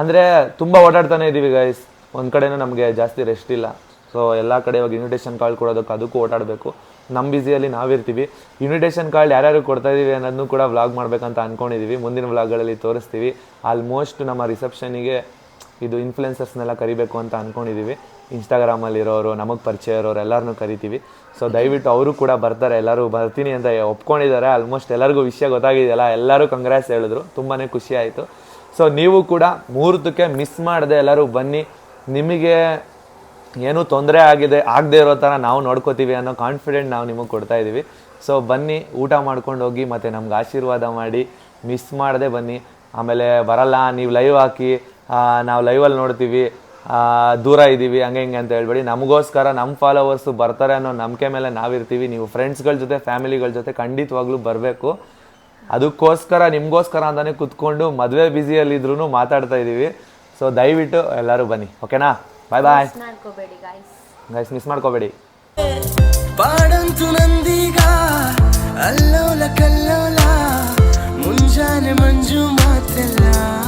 S1: ಅಂದರೆ ತುಂಬ ಓಡಾಡ್ತಾನೆ ಇದ್ದೀವಿ ಗಾಯ್ಸ್ ಒಂದು ಕಡೆನೂ ನಮಗೆ ಜಾಸ್ತಿ ರೆಸ್ಟ್ ಇಲ್ಲ. ಸೊ ಎಲ್ಲ ಕಡೆ ಇವಾಗ ಇನ್ವಿಟೇಷನ್ ಕಾಲ್ ಕೊಡೋದಕ್ಕೆ ಅದಕ್ಕೂ ಓಡಾಡಬೇಕು. ನಮ್ಮ ಬ್ಯುಸಿಯಲ್ಲಿ ನಾವಿರ್ತೀವಿ. ಇನ್ವಿಟೇಷನ್ ಕಾರ್ಡ್ ಯಾರ್ಯಾರು ಕೊಡ್ತಾ ಇದ್ದೀವಿ ಅನ್ನೋದನ್ನು ಕೂಡ ವ್ಲಾಗ್ ಮಾಡಬೇಕಂತ ಅಂದ್ಕೊಂಡಿದ್ದೀವಿ ಮುಂದಿನ ವ್ಲಾಗ್ಗಳಲ್ಲಿ ತೋರಿಸ್ತೀವಿ. ಆಲ್ಮೋಸ್ಟ್ ನಮ್ಮ ರಿಸೆಪ್ಷನಿಗೆ ಇದು ಇನ್ಫ್ಲುಯೆನ್ಸರ್ಸ್ನೆಲ್ಲ ಕರಿಬೇಕು ಅಂತ ಅಂದ್ಕೊಂಡಿದ್ದೀವಿ ಇನ್ಸ್ಟಾಗ್ರಾಮಲ್ಲಿರೋರು ನಮಗೆ ಪರಿಚಯ ಇರೋರು ಎಲ್ಲರನ್ನೂ ಕರಿತೀವಿ. ಸೊ ದಯವಿಟ್ಟು ಅವರು ಕೂಡ ಬರ್ತಾರೆ. ಎಲ್ಲರೂ ಬರ್ತೀನಿ ಅಂತ ಒಪ್ಕೊಂಡಿದ್ದಾರೆ. ಆಲ್ಮೋಸ್ಟ್ ಎಲ್ಲರಿಗೂ ವಿಷಯ ಗೊತ್ತಾಗಿದೆಯಲ್ಲ? ಎಲ್ಲರೂ ಕಂಗ್ರ್ಯಾಸ್ ಹೇಳಿದ್ರು. ತುಂಬಾ ಖುಷಿ ಆಯಿತು. ಸೊ ನೀವು ಕೂಡ ಮುಹೂರ್ತಕ್ಕೆ ಮಿಸ್ ಮಾಡದೆ ಎಲ್ಲರೂ ಬನ್ನಿ. ನಿಮಗೆ ಏನೂ ತೊಂದರೆ ಆಗಿದೆ, ಆಗದೆ ಇರೋ ಥರ ನಾವು ನೋಡ್ಕೋತೀವಿ ಅನ್ನೋ ಕಾನ್ಫಿಡೆಂಟ್ ನಾವು ನಿಮಗೆ ಕೊಡ್ತಾ ಇದ್ದೀವಿ. ಸೊ ಬನ್ನಿ, ಊಟ ಮಾಡ್ಕೊಂಡು ಹೋಗಿ, ಮತ್ತು ನಮ್ಗೆ ಆಶೀರ್ವಾದ ಮಾಡಿ ಮಿಸ್ ಮಾಡದೆ ಬನ್ನಿ. ಆಮೇಲೆ ಬರಲ್ಲ, ನೀವು ಲೈವ್ ಹಾಕಿ ನಾವು ಲೈವಲ್ಲಿ ನೋಡ್ತೀವಿ ದೂರ ಇದ್ದೀವಿ, ಹಂಗೆ ಹಿಂಗೆ ಅಂತ ಹೇಳ್ಬೇಡಿ. ನಮಗೋಸ್ಕರ ನಮ್ಮ ಫಾಲೋವರ್ಸು ಬರ್ತಾರೆ ಅನ್ನೋ ನಂಬಿಕೆ ಮೇಲೆ ನಾವಿರ್ತೀವಿ ನೀವು ಫ್ರೆಂಡ್ಸ್ಗಳ ಜೊತೆ ಫ್ಯಾಮಿಲಿಗಳ ಜೊತೆ ಖಂಡಿತವಾಗ್ಲೂ ಬರಬೇಕು. ಅದಕ್ಕೋಸ್ಕರ, ನಿಮಗೋಸ್ಕರ ಅಂತಲೇ ಕುತ್ಕೊಂಡು ಮದುವೆ ಬ್ಯುಸಿಯಲ್ಲಿದ್ರೂ ಮಾತಾಡ್ತಾ ಇದ್ದೀವಿ. ಸೊ ದಯವಿಟ್ಟು ಎಲ್ಲರೂ ಬನ್ನಿ ಓಕೆನಾ ಬಾಯ್ ಬಾಯ್
S3: ಮಾಡ್ಕೋಬೇಡಿ ಗಾಯ್ಸ್
S1: ಗಾಯ್ಸ್ ಮಿಸ್ ಮಾಡ್ಕೋಬೇಡಿ.
S2: ಪಾಡಂತು ನಂದೀಗ ಅಲ್ಲೋಲ ಕಲ್ಲೋಲ ಮುಂಜಾನೆ ಮಂಜು ಮಾತೆಲ್ಲ.